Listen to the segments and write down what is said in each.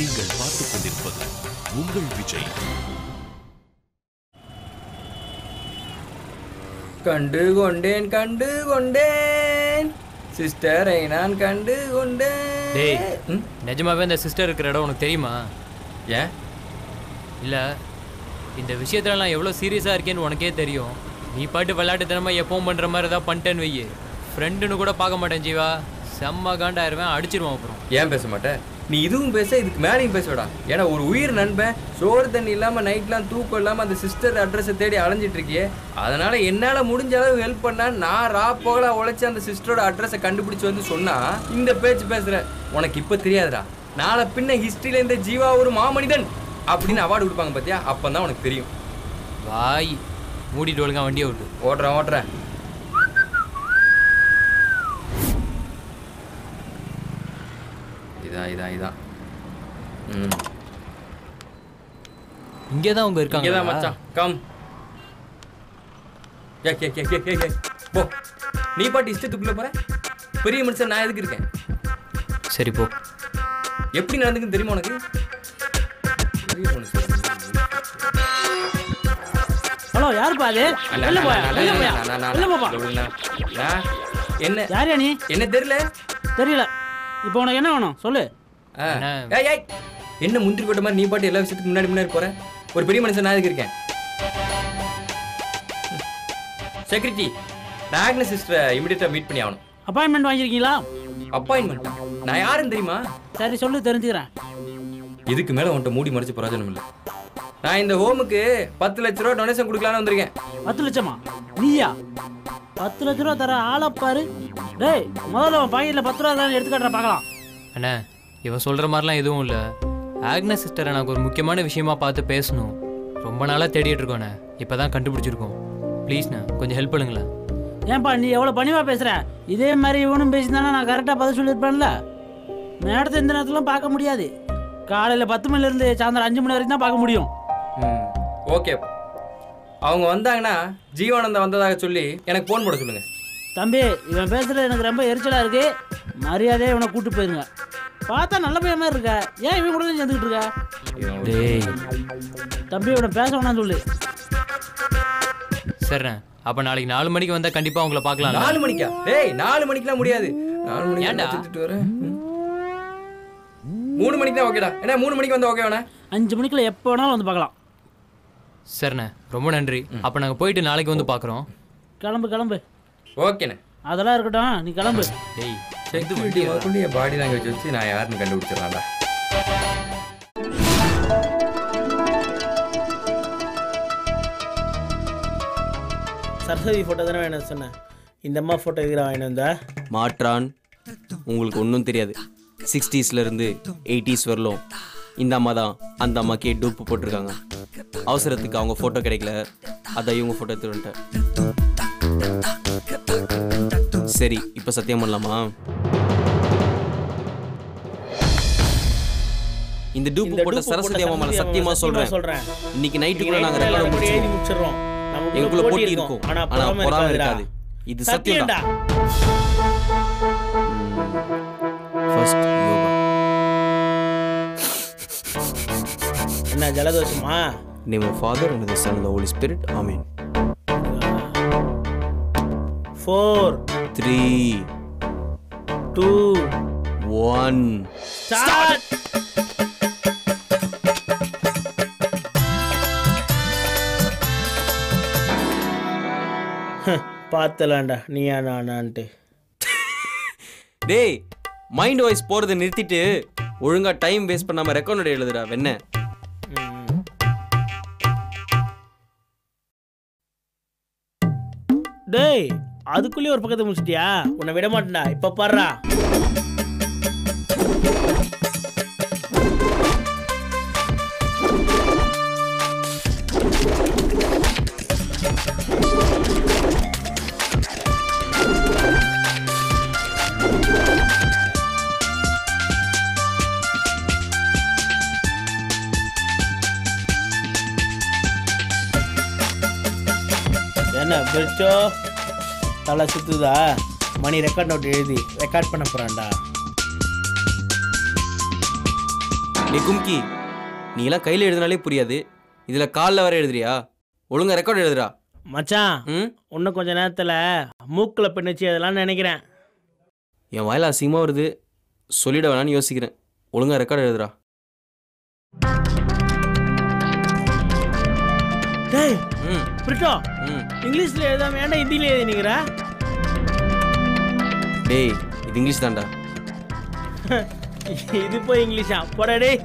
நீங்கள் பார்த்துக் கொண்டிருப்பது உங்கள் விஜய். கண்டு கொண்டேன் கண்டு கொண்டேன் சிஸ்டரை நான் கண்டு கொண்டேன் டேய் ம், நிஜமாவே அந்த சிஸ்டர் இருக்கிற இடம் உனக்கு தெரியுமா? ஏன்? இல்லை இந்த விஷயத்துலலாம் எவ்வளோ சீரியஸாக இருக்கேன்னு உனக்கே தெரியும். நீ பாட்டு விளையாட்டுத்தனமா எப்பவும் பண்ணுற மாதிரி ஏதாவது பண்ணிட்டேன்னு வையே. ஃப்ரெண்டுன்னு கூட பார்க்க மாட்டேன் ஜீவா. செம்ம காண்டாயிருவேன் அடிச்சிருவான் அப்புறம். ஏன் பேச மாட்டேன் நீ இதுவும் பேச இதுக்கு மேலேயும் பேசடா ஏன்னா ஒரு உயிர் நண்பன் சோறு தண்ணி இல்லாம நைட்லாம் தூக்கம் இல்லாம அந்த சிஸ்டர் அட்ரஸை தேடி அலைஞ்சிட்டு இருக்கியே. அதனால என்னால முடிஞ்ச அளவு ஹெல்ப் பண்ணா நான் ரா போகல உழைச்சி அந்த சிஸ்டரோட அட்ரஸை கண்டுபிடிச்சு வந்து சொன்னா இந்த பேச்சு பேசுற உனக்கு இப்ப தெரியாதுடா. நாளை பின்ன ஹிஸ்டரியில இந்த ஜீவா ஒரு மாமனிதன் அப்படின்னு அவார்டு கொடுப்பாங்க பாத்தியா? அப்பதான் உனக்கு தெரியும். வாய். மூடிட்டு ஒழுங்கா வண்டியை விட்டு ஓட்டுறேன் ஓட்டுறேன். இதான் இதான் இதான் ம். இங்கே தான் அவங்க இருக்காங்க மச்சான். Come A K K K K K போ. நீ பாட்டு இஷ்டத்துக்குள்ள போற? பெரிய மனுஷன் நான் எதுக்கு இருக்கேன்? சரி போ. எப்படி நடந்துக்குன்னு தெரியுமா உனக்கு? பெரிய மனுஷன். ஹலோ யாருப்பா அது? வெளில போயா? வெளில வெளில போப்பா? என்ன? யாரியா நீ? என்ன தெரியல? தெரியல. இப்போ உனக்கு என்ன வேணும்? சொல்லு. ஏய், ஏய். என்ன முந்திரி போட்ட மாதிரி நீ பாட்டு எல்லா விஷயத்துக்கு முன்னாடி முன்னாடி போற? ஒரு பெரிய மனுஷன் நான் எதுக்கு இருக்கேன்? செக்யூரிட்டி நான் ஆக்னஸ் சிஸ்டரை இமிடியட்டா மீட் பண்ணி ஆகணும். அப்பாயின்மெண்ட் வாங்கியிருக்கீங்களா? அப்பாயின்மெண்ட் நான் யாருன்னு தெரியுமா? சரி சொல்லு தெரிஞ்சுக்கிறேன். இதுக்கு மேல உன்கிட்ட மூடி மறைச்சு பிரயோஜனம் இல்லை. நான் இந்த ஹோமுக்கு பத்து லட்ச ரூபா டொனேஷன் கொடுக்கலான்னு வந்திருக்கேன். பத்து லட்சமா? நீயா? பத்து லட்ச ரூபா தர ஆளை பாரு. டேய் முதல்ல உன் பாக்கெட்டில் பத்து ரூபா தான் எடுத்து காட்டுற பார்க்கலாம். அண்ணா இவன் சொல்கிற மாதிரிலாம் எதுவும் இல்லை. ஆக்னஸ் சிஸ்டர் எனக்கு ஒரு முக்கியமான விஷயமா பார்த்து பேசணும். ரொம்ப நாளாக தேடிட்டு இருக்கோண்ணே இப்போ தான் கண்டுபிடிச்சிருக்கோம். ப்ளீஸ்ண்ணா கொஞ்சம் ஹெல்ப் பண்ணுங்களேன். ஏன்பா நீ எவ்வளோ பணிவா பேசுற? இதே மாதிரி இவனும் பேசியிருந்தானா நான் கரெக்டாக பதில் சொல்லியிருப்பேன்ல? மேடத்தை இந்த நேரத்துலாம் பார்க்க முடியாது. காலையில் பத்து மணிலேருந்து சாயந்தரம் அஞ்சு மணி வரைக்கும் தான் பார்க்க முடியும். ம் ஓகே அவங்க வந்தாங்கன்னா ஜீவானந்தம் வந்ததாக சொல்லி எனக்கு ஃபோன் போட சொல்லுங்க. தம்பி இவன் பேசுறது எனக்கு ரொம்ப எரிச்சலாக இருக்கு. மரியாதையாக இவனை கூட்டு போயிருங்க. பார்த்தா நல்ல பையன் மாதிரி இருக்க. ஏன் இவன் கூட தான் சேர்ந்துக்கிட்டு இருக்க? டேய். தம்பி இவனை பேச வேணாம்னு சொல்லு. சரிண்ணே. அப்போ நாளைக்கு நாலு மணிக்கு வந்தால் கண்டிப்பாக உங்களை பார்க்கலாம் நாலு மணிக்கா? டேய் நாலு மணிக்கெல்லாம் முடியாது. நாலு மணிக்கு ஏன்டா? வரேன். மூணு மணிக்கு தான் ஓகேடா. என்ன மூணு மணிக்கு வந்தா ஓகே வேணா அஞ்சு மணிக்குள்ள எப்போ வேணாலும் வந்து பார்க்கலாம். சரிண்ணே. ரொம்ப நன்றி. அப்போ நாங்கள் போயிட்டு நாளைக்கு வந்து பார்க்குறோம் கிளம்பு கிளம்பு. ஓகேண்ணே. அதெல்லாம் இருக்கட்டும் நீ கிளம்பு. டேய் செக்யூரிட்டி முதற்கொண்டு என் பாடி லாங்குவேஜ் வச்சு நான் யாருன்னு கண்டுபிடிச்சிடலாம்டா. சரஸ்வதி ஃபோட்டோ தானே வேணும் சொன்னேன். இந்த அம்மா ஃபோட்டோ எதிராக வாங்கிட்டு வந்தா? மாற்றான். உங்களுக்கு ஒன்றும் தெரியாது. சிக்ஸ்டீஸ்ல இருந்து எயிட்டிஸ் வரலும் இந்த அம்மா தான் அந்த அம்மாக்கே டூப்பு போட்டிருக்காங்க. அவசரத்துக்கு அவங்க ஃபோட்டோ கிடைக்கல. அதான் இவங்க ஃபோட்டோ எடுத்து வந்துட்டேன். சரி இப்போ சத்தியம் பண்ணலாமா? இந்த டூப்பு போட்ட சரஸ்வதி அம்மா மேல சத்தியமா சொல்றேன். சொல்றேன். இன்னைக்கு நைட்டுக்குள்ள நாங்க ரெக்கார்ட் முடிச்சிடுறோம். எங்களுக்குள்ள போட்டி இருக்கும். ஆனா பொறாமை. இருக்காது. இது சத்தியம்டா. சத்தியம்டா ஃபர்ஸ்ட் யோகா. என்ன ஜலதோஷமா? Name of Father and of the Son and the Holy Spirit. Amen. Four Three, two one. Start பார்த்தலாம்டா நீயா நானான்ட்டு. டேய் மைண்ட் வாய்ஸ் போறதை நிறுத்திட்டு ஒழுங்கா டைம் வேஸ்ட் பண்ணாம ரெக்கார்ட் எழுதுடா வெண்ண. டேய் அதுக்குள்ளேயே ஒரு பக்கத்தை முடிச்சிட்டியா? உன்னை விட மாட்டேன்டா இப்போ பாடுறா தலை சுத்துதா? மணி ரெக்கார்ட் நோட் எழுதி ரெக்கார்ட் பண்ண போறான்டா. நீ கும்கி நீ எல்லாம் கையில் எழுதினாலே புரியாது. இதில் காலில் வர எழுதுறியா? ஒழுங்கா ரெக்கார்ட் எழுதுறா. மச்சான் ம்? இன்னும் கொஞ்ச நேரத்தில் மூக்கில் பின்னுச்சு அதெல்லாம் நினைக்கிறேன். என் வாயில் அசிங்கமாக வருது. சொல்லிட வேணான்னு யோசிக்கிறேன். ஒழுங்கா ரெக்கார்ட் எழுதுறா. டேய் ம். பிரிட்டோ. ம். இங்கிலீஷில் எழுதாம ஏன்டா ஹிந்தியில் எழுதினீங்கிற டேய் இது இங்கிலீஷ் தான்டா. இது போய் இங்கிலீஷா? போடா டேய்.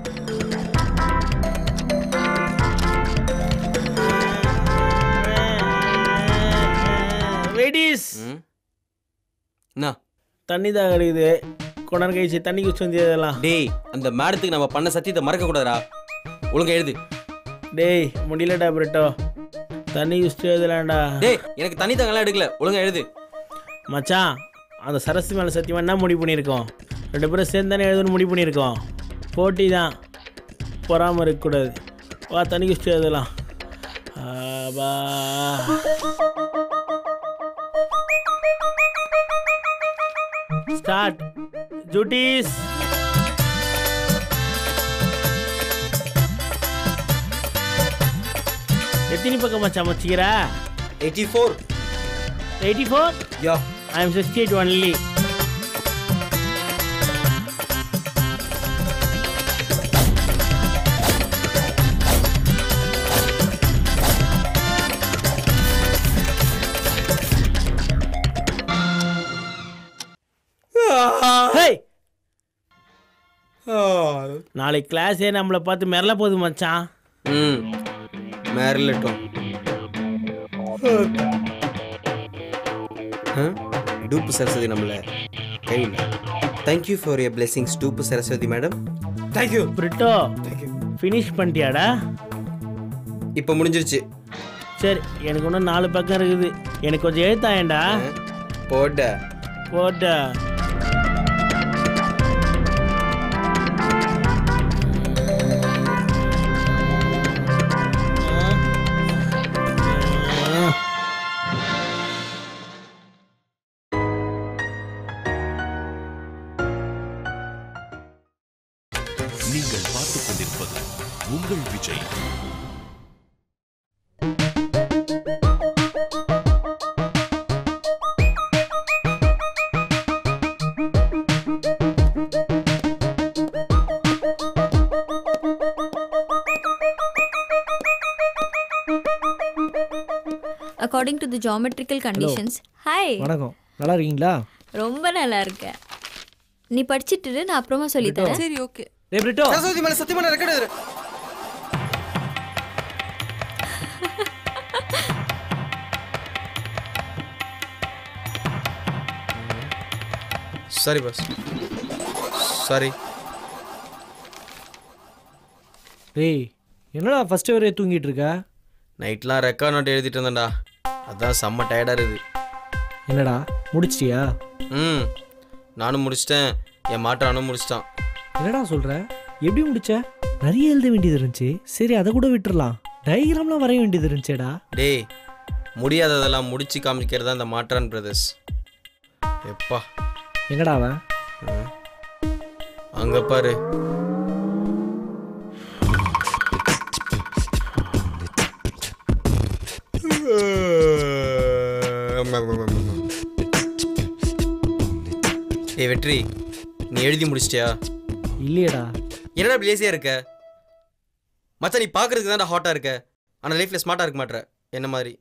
லேடிஸ் என்ன தண்ணி தான் கிடைக்குது கொண்டார் கழிச்சு தண்ணி குடிச்சு வந்து இதெல்லாம்? டேய் அந்த மேடத்துக்கு நம்ம பண்ண சத்தியத்தை மறக்க கூடாதுடா. ஒழுங்கா எழுது. டேய் முடியலடா பிரிட்டோ. தண்ணி குடிச்சு எழுதலாம்டா டேய் எனக்கு தண்ணி தாங்கலாம் எடுக்கல. ஒழுங்கா எழுது. மச்சான் அந்த சரஸ்வதி மேலே சத்தியமாக என்ன முடிவு பண்ணியிருக்கோம்? ரெண்டு பேரும் சேர்ந்து தானே எழுதணும்னு முடிவு பண்ணியிருக்கோம். போட்டி தான். பொறாமல் இருக்கக்கூடாது. வா தண்ணி குடிச்சு எழுதலாம் ஆபா. ஸ்டார்ட் ஜூட்டிஸ் எத்தனை பக்கம் மச்சான் வச்சுக்கிறா? Eighty four eighty four yeah. I am 68 only. Hey! நாளைக்கு கிளாஸே நம்மளை பார்த்து மிரள போகுது மச்சான். ம். மேரிலட்டும் டூப்பு சரஸ்வதி நம்மளை கையில். Thank you for your blessings tube Saraswathi madam thank you Brito finish பண்ணிட்டியாடா? இப்போ முடிஞ்சிருச்சு. சரி எனக்கு இன்னும் நாலு பக்கம் இருக்குது. எனக்கு கொஞ்சம் எழுத்தாயேண்டா போட்ட போட்ட according to the geometrical conditions. Hi வணக்கம். நல்லா இருக்கீங்களா ரொம்ப நல்லா இருக்கேன் நீ படிச்சிட்டு இரு, நான் அப்புறமா சொல்லி தரேன். சரி ஓகே. டே பிரிட்டோ. சரஸ்வதி மேலே சத்தியமான ரெக்கார்டு சாரி பாஸ் சாரி டேய் என்னடா ஃபர்ஸ்ட் வரையே தூங்கிட்டு இருக்க? நைட்லாம் ரெக்கார்ட் நோட் எழுதிட்டு இருந்தேன்டா. அதான் செம்ம டயர்டாக இருக்குது. என்னடா முடிச்சிட்டியா? ம் நானும் முடிச்சிட்டேன். என் மாட்டானும் முடிச்சிட்டான். என்னடா சொல்ற? எப்படி முடிச்ச? நிறைய எழுத வேண்டியது இருந்துச்சு. சரி அதை கூட விட்டுறலாம். டயக்ராம்லாம் வரைய வேண்டியது இருந்துச்சேடா. டேய் முடியாததெல்லாம் முடிச்சு காமிக்கிறது தான் இந்த மாற்றான் பிரதர்ஸ் எப்பா. எங்கடா அவன்? அங்க பாரு. ஏய் வெற்றி நீ எழுதி முடிச்சிட்டியா? இல்லையேடா. என்னடா இப்படி லேசியா இருக்க? மச்சான் நீ பார்க்கறதுக்கு தான்டா ஹாட்டா இருக்க. ஆனா லைஃப்ல ஸ்மார்ட்டா இருக்க மாட்ற. என்ன மாதிரி?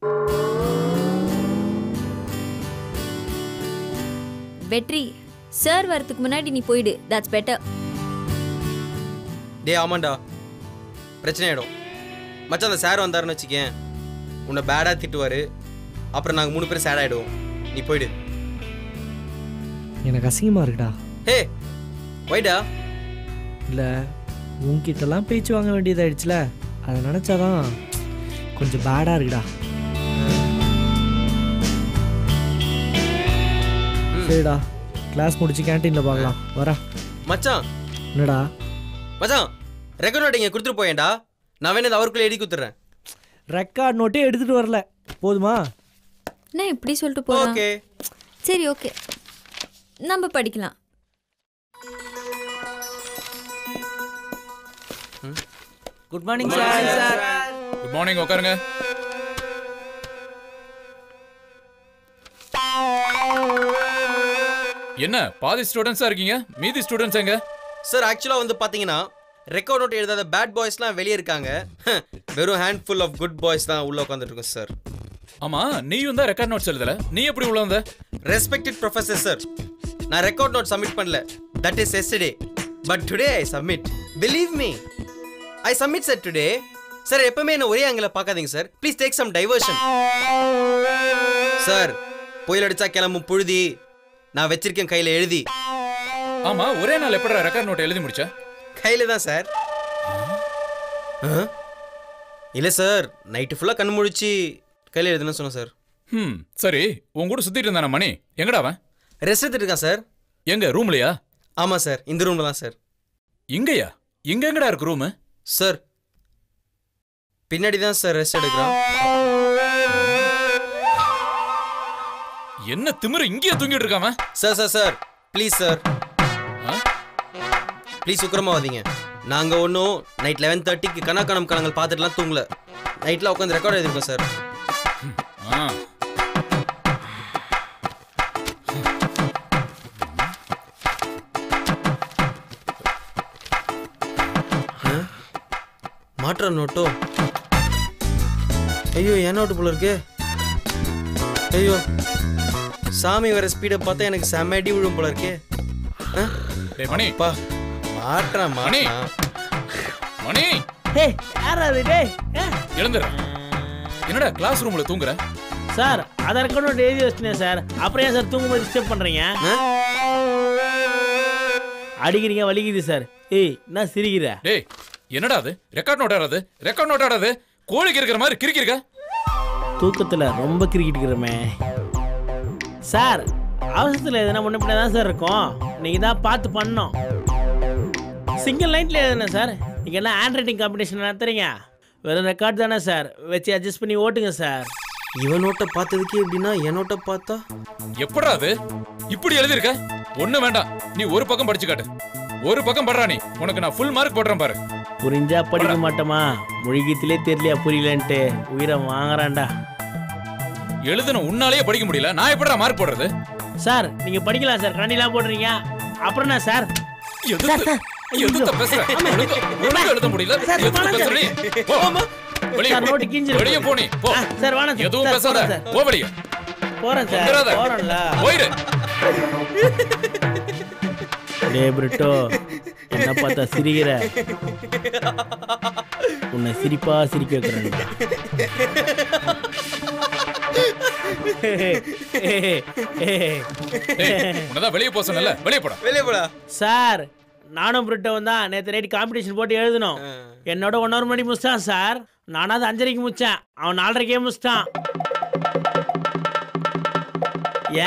வெற்றி சார் வரதுக்கு முன்னாடி நீ போயிடு. தட்ஸ் பெட்டர் டேய் ஆமாண்டா. பிரச்சனை ஆயிடும் மச்சான் அந்த சார் வந்தாருன்னு வச்சுக்கேன். உன்னை பேடாக திட்டுவார். அப்புறம் நாங்கள் மூணு பேரும் சேட் ஆகிடுவோம் நீ போயிடு. எனக்கு அசிங்கமா இருக்குடா. ஹே ஒய்டா இல்லை உன்கிட்டலாம் பேச்சு வாங்க வேண்டியதாயிடுச்சுல. அதை நினச்சாதான் கொஞ்சம் பேடாக இருக்குடா. சரிடா கிளாஸ் முடிச்சு கேன்டீனில் பார்க்கலாம். வரேன் மச்சான். என்னடா? மச்சான் ரெக்கார்ட் நோட் இங்கே கொடுத்துட்டு போயேன்டா. நான் வேணா அவருக்குள்ளே எழுதி கொடுத்துட்றேன். ரெக்கார்ட் நோட்டே எடுத்துகிட்டு வரல. போதுமா? என்ன இப்படி சொல்லிட்டு போறான் ஓகே. சரி ஓகே. நம்ம படிக்கலாம். Good morning sir good morning உட்காருங்க. என்ன பாதி ஸ்டூடெண்ட்ஸா இருக்கீங்க? மீதி ஸ்டூடெண்ட்ஸ் எங்க? சார் ஆக்சுவலாக வந்து பார்த்தீங்கன்னா ரெக்கார்ட் நோட் எழுதாத பேட் பாய்ஸ்லாம் வெளியே இருக்காங்க. வெறும் ஹேண்ட்ஃபுல் ஆஃப் குட் பாய்ஸ் தான் உள்ளே உட்காந்துட்டு இருக்கோம் சார் ஆமா நீயும் தான் ரெக்கார்ட் நோட்ஸ் எழுதல. நீ எப்படி உள்ள வந்த? ரெஸ்பெக்டட் ப்ரொஃபசர் சார் நான் ரெக்கார்ட் நோட் சப்மிட் பண்ணல. That is yesterday but today I submit believe me I submit sir today sir எப்பவுமே என்ன ஒரே ஆங்கில பார்க்காதீங்க sir please take some diversion sir புயல் அடிச்சா கிளம்பும் புழுதி. நான் வச்சிருக்கேன் கையில எழுதி. ஆமா ஒரே நாள் எப்படா ரெக்கார்ட் நோட் எழுதி முடிச்ச? கையில தான் சார் இல்லை சார் நைட்டு ஃபுல்லாக கண் முழிச்சு கையில் எழுதுன்னு சொன்னேன் சார். ம் சரி. உன் கூட சுத்திட்டு இருந்தான மணி? எங்கடா அவன்? ரெஸ்ட் எடுத்துட்டு இருக்கான் சார். எங்க ரூம்லயா? ஆமாம் சார். இந்த ரூமில் தான் சார். இங்கயா? இங்க எங்கடா இருக்கு ரூம்? சார் பின்னாடி தான் சார் ரெஸ்ட் எடுக்கிறான். என்ன திமிரு இங்கேயே தூங்கிட்டு இருக்காம sir sir sir. Please sir. Please உக்கிரமாவாதீங்க நாங்கள் ஒன்றும் நைட் லெவன் தேர்ட்டிக்கு கணக்கானம் கணங்கள் பார்த்துட்டுலாம் தூங்கல. நைட்டில் உட்காந்து ரெக்கார்ட் எழுதிருக்கோம் சார். மாற்ற நோட்டோ. ஐயோ என் நோட்டு போல இருக்கு? ஐயோ சாமி வர ஸ்பீடை பார்த்தா எனக்கு செம்ம அடி விழும் போல இருக்கே. மணி. அப்பா மாற்றான் மணி. மணி. ஹே யாரா அது? டேய் எழுந்துற என்னடா கிளாஸ் ரூம்ல தூங்குற? சார் அதை ரெக்கார்ட் எழுதி வச்சிட்டேன் சார். அப்புறம் ஏன் சார் தூங்கும்போது டிஸ்டர்ப் பண்ணுறீங்க அடிக்கிறீங்க வலிக்குது சார். ஏய் என்ன சிரிக்கிற? டேய் என்னடா அது? ரெக்கார்ட் நோட் ஆடாது? ரெக்கார்ட் நோட் ஆடாது? கோழிக்கு இருக்கிற மாதிரி கிறுக்கி இருக்க தூக்கத்தில் ரொம்ப கிரிக்கிட்டுக்கிறமே சார் அவசரத்தில் எதுனா முன்ன பின்ன தான் சார் இருக்கும். நீங்கள் தான் பார்த்து பண்ணோம். சிங்கிள் லைனில் எதுனா சார். நீங்கள் என்ன ஹேண்ட் ரைட்டிங் காம்படிஷன் நடத்துறீங்க? வெறும் ரெக்கார்ட் தானே சார். வச்சு அட்ஜஸ்ட் பண்ணி ஓட்டுங்க சார். இவன் நோட்டை பார்த்ததுக்கு எப்படின்னா என் நோட்டை பார்த்தா? எப்படா அது? இப்படி எழுதிருக்க ஒண்ணு வேண்டாம். நீ ஒரு பக்கம் படிச்சு காட்டு. ஒரு பக்கம் படுறா நீ. உனக்கு நான் ஃபுல் மார்க் போடுறேன் பாரு. புரிஞ்சா படிக்க மாட்டோமா மொழிகத்திலே தெரியலையா புரியலன்ட்டு. உயிரை வாங்குறான்டா. எழுதுன உன்னாலேயே படிக்க முடியல. நான் எப்படிடா மார்க் போடுறது? சார் நீங்கள் படிக்கலாம் சார். கண்டிலாம் போடுறீங்க. அப்புறம் என்ன சார்? எதுக்கு? எதுக்கு பேசுற? ஒழுங்கா ஒழுங்கா எழுத முடியல. சார், எதுக்கு வாங்க. பேசுற நீ? போ. வெளிய சார், கிழிஞ்சிருக்கு. வெளிய போ நீ. போ. சார், வேணாம் சார். எதுவும் சார், பேசாத. போறேன். போ வெளிய. போகிறேன் சார். வந்துடாத. போகிறேன்ல போயிடு டே பிரிட்டோ. என்ன பார்த்தா சிரிக்கிற? உன்னை சிரிப்பா சிரிக்க டேய், உன்னதான் வெளிய போக சொன்னல வெளிய போடா. வெளியே போடா. சார் நானும் பிரிட்டோவும் தான் நேற்று நைட் காம்படிஷன் போட்டு எழுதணும் என்னோட ஒன்றரை மணி முடிச்சிட்டான் சார். நானாவது அஞ்சரைக்கு முடிச்சேன். அவன் நாலரைக்கே முடிச்சிட்டான்.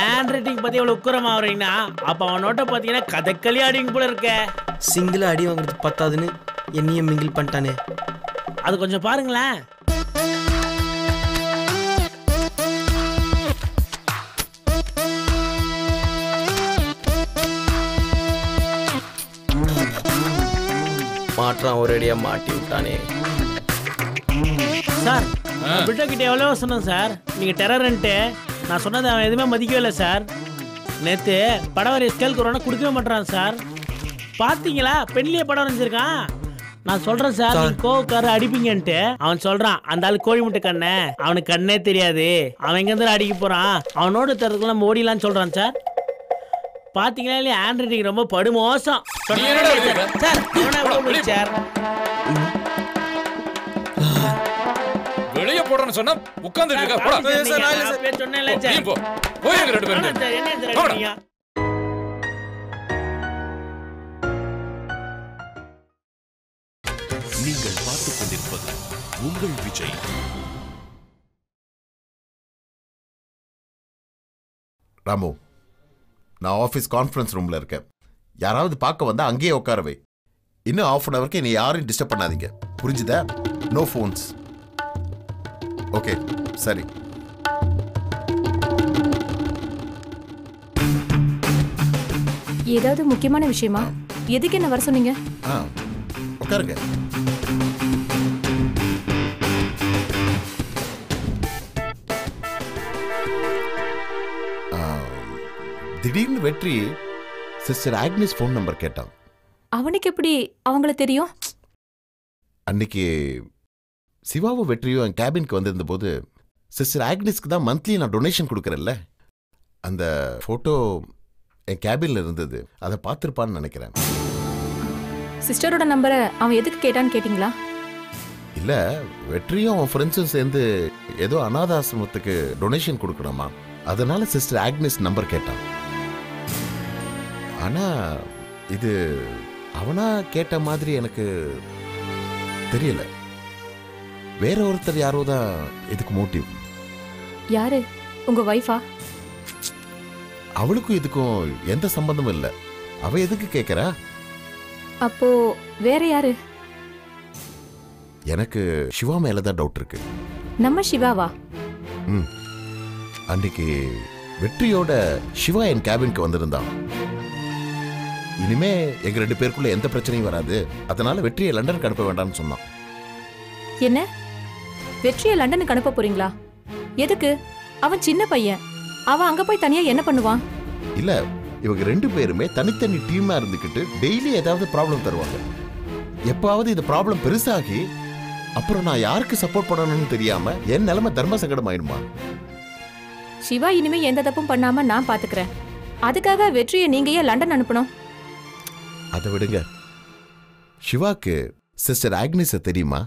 ஏன் ரேட்டிங் பற்றி எவ்வளோ உக்குரமா வரீங்கன்னா அப்போ அவன் நோட்டை பார்த்தீங்கன்னா கதக்களி அடிங்க போல இருக்க. சிங்கிளாக அடி வாங்குறது பத்தாதுன்னு என்னையும் மிங்கிள் பண்ணிட்டானே. அது கொஞ்சம் பாருங்களேன். மாற்றான் ஒரேடியாக மாட்டி விட்டானே. சார். பிரிட்டோ கிட்ட எவ்வளோ சொன்னேன் சார். நீங்கள் டெரர்ன்ட்டு நான் சொன்னதை அவன் எதுவுமே மதிக்கவே இல்லை சார். நேற்று படம் வரைய ஸ்கேல் கொரோனா கொடுக்கவே மாட்டேறான் சார். பார்த்தீங்களா பெண்ணிலே படம் வரைஞ்சிருக்கான். நான் சொல்கிறேன் சார் கோவக்கார அடிப்பீங்கன்ட்டு. அவன் சொல்கிறான் அந்த ஆள் கோழி முட்டை கண்ணே. அவனுக்கு கண்ணே தெரியாது. அவன் எங்கேருந்து அடிக்க போகிறான் அவனோட தரத்துக்குள்ள நம்ம ஓடிலான்னு சொல்கிறான் சார். பார்த்தீங்களா இல்லையா? ஹேண்ட் ரைட்டிங் ரொம்ப படுமோசம்? சார். சார் போடுறேன்னு சொன்னா உட்கார்ந்துட்டு இருக்க போடா. சார், நான் இல்ல சார். அப்பவே சொன்னேன்ல போ, சார். நீ போ போயிருங்க ரெண்டு பேரும் என்ன போடா. நீங்கள் பார்த்துக் கொண்டிருப்பது உங்கள் விஜய். ராமு நான் ஆஃபீஸ் கான்ஃபரன்ஸ் ரூமில் இருக்கேன். யாராவது பார்க்க வந்தா அங்கேயே உட்கார வை இன்னும் ஆஃப் அன் ஹவருக்கு நீ யாரையும் டிஸ்டர்ப் பண்ணாதீங்க. புரிஞ்சுதா? நோ ஃபோன்ஸ் ஓகே சரி. ஏதாவது முக்கியமான விஷயமா? எதுக்கு என்ன வர சொன்னீங்க? ஆ உட்காருங்க. திடீர்னு வெற்றி சிஸ்டர் ஆக்னிஸ் ஃபோன் நம்பர் கேட்டான். அவனுக்கு எப்படி? அவங்கள தெரியும்? அன்னைக்கு சிவாவும் வெற்றியும் என் கேபினுக்கு வந்திருந்த போது சிஸ்டர் ஆக்னிஸ்க்கு தான் மந்த்லி நான் டொனேஷன் கொடுக்குறேன்ல. அந்த ஃபோட்டோ என் கேபின்ல இருந்தது. அதை பார்த்துருப்பான்னு நினைக்கிறேன். சிஸ்டரோட நம்பரை அவன் எதுக்கு கேட்டான்னு கேட்டிங்களா? இல்ல வெற்றியும் அவன் ஃப்ரெண்ட்ஸும் சேர்ந்து ஏதோ அனாத ஆசிரமத்துக்கு டொனேஷன் கொடுக்கணுமா? அதனால சிஸ்டர் ஆக்னிஸ் நம்பர் கேட்டான். ஆனா இது அவனா கேட்ட மாதிரி எனக்கு தெரியல. வேற ஒருத்தர் யாரோ தான் இதுக்கு மோட்டிவ் யாரு? உங்க ஒய்ஃபா அவளுக்கும் இதுக்கும் எந்த சம்பந்தமும் இல்லை. அவ எதுக்கு கேட்கறா அப்போ வேற யாரு? எனக்கு சிவா மேல தான் டவுட் இருக்கு. நம்ம சிவாவா? ம். அன்னைக்கு வெற்றியோட சிவா என் கேபினுக்கு வந்திருந்தான். இனிமே எங்க ரெண்டு பேருக்குள்ள எந்த பிரச்சனையும் வராது. அதனால வெற்றியை லண்டனுக்கு அனுப்ப வேண்டாம்னு சொன்னான். என்ன? வெற்றியை லண்டனுக்கு அனுப்ப போறீங்களா? எதுக்கு? அவன் சின்ன பையன். அவன் அங்க போய் தனியா என்ன பண்ணுவான்? இல்ல இவங்க ரெண்டு பேருமே தனித்தனி டீமா இருந்துக்கிட்டு டெய்லி ஏதாவது ப்ராப்ளம் தருவாங்க. எப்பாவது இந்த ப்ராப்ளம் பெருசாகி அப்புறம் நான் யாருக்கு சப்போர்ட் பண்ணணும்னு தெரியாம என் நிலைமை தர்ம சங்கடம் ஆயிடுமா சிவா இனிமே எந்த தப்பும் பண்ணாம நான் பாத்துக்கிறேன். அதுக்காக வெற்றியை நீங்க ஏன் லண்டன் அனுப்பணும். அதை விடுங்க. சிவாக்கு சிஸ்டர் ஆக்னிஸ தெரியுமா?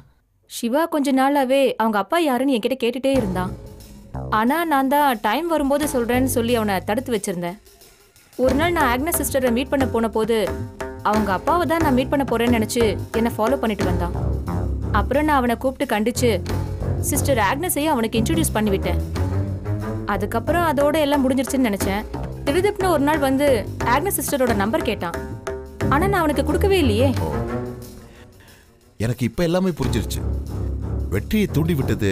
சிவா கொஞ்ச நாளாவே அவங்க அப்பா யாருன்னு என்கிட்ட கேட்டுட்டே இருந்தான். ஆனா நான் தான் டைம் வரும்போது சொல்றேன்னு சொல்லி அவனை தடுத்து வச்சிருந்தேன். ஒரு நாள் நான் ஆக்னஸ் சிஸ்டரை மீட் பண்ண போன போது அவங்க அப்பாவை தான் நான் மீட் பண்ண போறேன்னு நினைச்சு என்னை ஃபாலோ பண்ணிட்டு வந்தான். அப்புறம் நான் அவனை கூப்பிட்டு கண்டிச்சு சிஸ்டர் ஆக்னஸையும் அவனுக்கு இன்ட்ரடியூஸ் பண்ணிவிட்டேன் அதுக்கப்புறம் அதோட எல்லாம் முடிஞ்சிருச்சுன்னு நினைச்சேன். திடுதிப்புன்னு ஒரு நாள் வந்து ஆக்னஸ் சிஸ்டரோட நம்பர் கேட்டான். ஆனா நான் அவனுக்கு கொடுக்கவே இல்லையே. எனக்கு இப்ப எல்லாமே புரிஞ்சிருச்சு. வெற்றியை தூண்டி விட்டது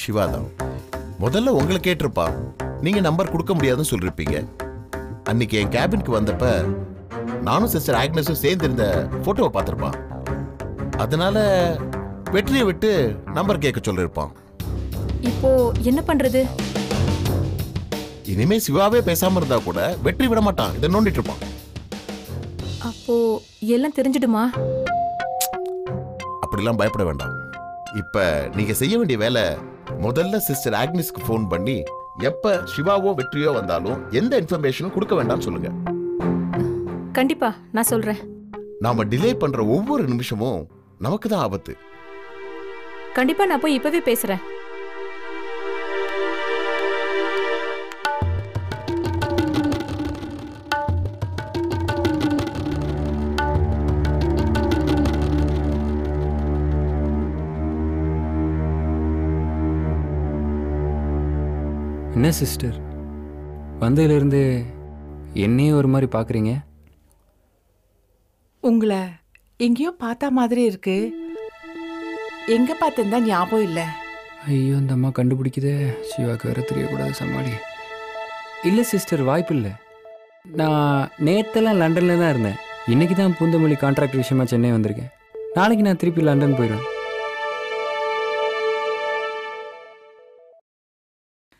சிவா தான் முதல்ல உங்களை கேட்டிருப்பா. நீங்க நம்பர் கொடுக்க முடியாதுன்னு சொல்லிருப்பீங்க. அன்னைக்கு என் கேபினுக்கு வந்தப்ப நானும் சிஸ்டர் ஆக்னஸும் சேர்ந்து இருந்த போட்டோவை பார்த்திருப்பான் அதனால வெற்றியை விட்டு நம்பர் கேட்க சொல்லிருப்பான். இப்போ என்ன பண்றது? இனிமே சிவாவே பேசாம இருந்தா கூட வெற்றி விட மாட்டான். இதை நோண்டிட்டு இருப்பான். அப்போ எல்லாம் தெரிஞ்சிடுமா? அப்படிலாம் பயப்பட வேண்டாம். இப்ப நீங்க செய்ய வேண்டிய வேலை முதல்ல சிஸ்டர் ஆக்னிஸ்க்கு ஃபோன் பண்ணி எப்ப சிவாவோ வெற்றியோ வந்தாலும் எந்த இன்ஃபர்மேஷனும் கொடுக்க வேண்டாம்னு சொல்லுங்க. கண்டிப்பா நான் சொல்றேன். நாம டிலே பண்ற ஒவ்வொரு நிமிஷமும் நமக்கு தான் ஆபத்து. கண்டிப்பா நான் போய் இப்பவே பேசுறேன். என்ன சிஸ்டர் வந்ததுலேருந்து என்னையே ஒரு மாதிரி பார்க்குறீங்க உங்களை எங்கேயோ பார்த்த மாதிரி இருக்கு. எங்க பார்த்தேன் ஞாபகம் இல்லை. ஐயோ இந்த அம்மா கண்டுபிடிக்குதே. சிவாக்கு வேற தெரியக்கூடாது சமாளி. இல்லை சிஸ்டர் வாய்ப்பு இல்லை. நான் நேத்தெல்லாம் லண்டனில் தான் இருந்தேன். இன்னைக்கு தான் பூந்தமல்லி கான்ட்ராக்ட் விஷயமா சென்னை வந்திருக்கேன். நாளைக்கு நான் திருப்பி லண்டன் போயிடுவேன்.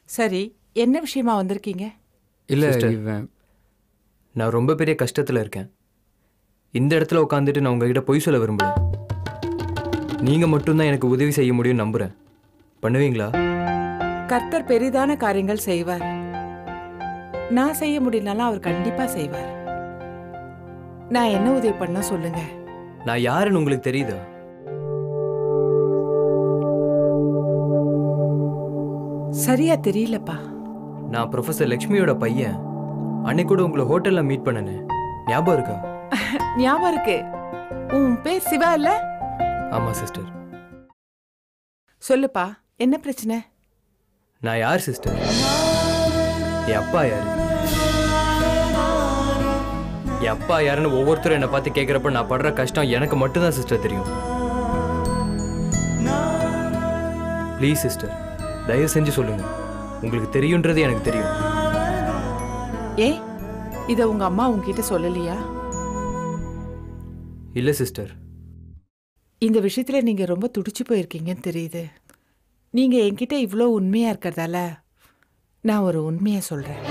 சரி என்ன விஷயமா வந்திருக்கீங்க? இல்லை Sister. இவன் நான் ரொம்ப பெரிய கஷ்டத்தில் இருக்கேன். இந்த இடத்துல உட்காந்துட்டு நான் உங்ககிட்ட பொய் சொல்ல விரும்பல. நீங்கள் மட்டும்தான் எனக்கு உதவி செய்ய முடியும்னு நம்புகிறேன் பண்ணுவீங்களா? கர்த்தர் பெரிதான காரியங்கள் செய்வார். நான் செய்ய முடியலனாலும் அவர் கண்டிப்பா செய்வார். நான் என்ன உதவி பண்ண சொல்லுங்க. நான் யாருன்னு உங்களுக்கு தெரியுதா? சரியா தெரியலப்பா. நான் ப்ரொஃபசர் லக்ஷ்மியோட பையன். அன்னைக்கு கூட உங்களை ஹோட்டலில் மீட் பண்ணனே. ஞாபகம் இருக்கா? ஞாபகம் இருக்கு. உன் பேர் சிவா இல்ல? ஆமாம் சிஸ்டர் சொல்லுப்பா என்ன பிரச்சனை? நான் யார் சிஸ்டர் என் அப்பா யாரு? என் அப்பா யாருன்னு ஒவ்வொருத்தரும் என்னை பார்த்து கேட்குறப்ப நான் படுற கஷ்டம் எனக்கு மட்டும்தான் சிஸ்டர் தெரியும். ப்ளீஸ் சிஸ்டர் தயவு செஞ்சு சொல்லுங்க. உங்களுக்கு தெரியுன்றது எனக்கு தெரியும். ஏ இத உங்க அம்மா உன்கிட்ட சொல்லலையா? இல்லை சிஸ்டர். இந்த விஷயத்துல நீங்க ரொம்ப துடிச்சு போயிருக்கீங்கன்னு தெரியுது. நீங்க என்கிட்ட இவ்வளோ உண்மையா இருக்கிறதால நான் ஒரு உண்மையை சொல்றேன்.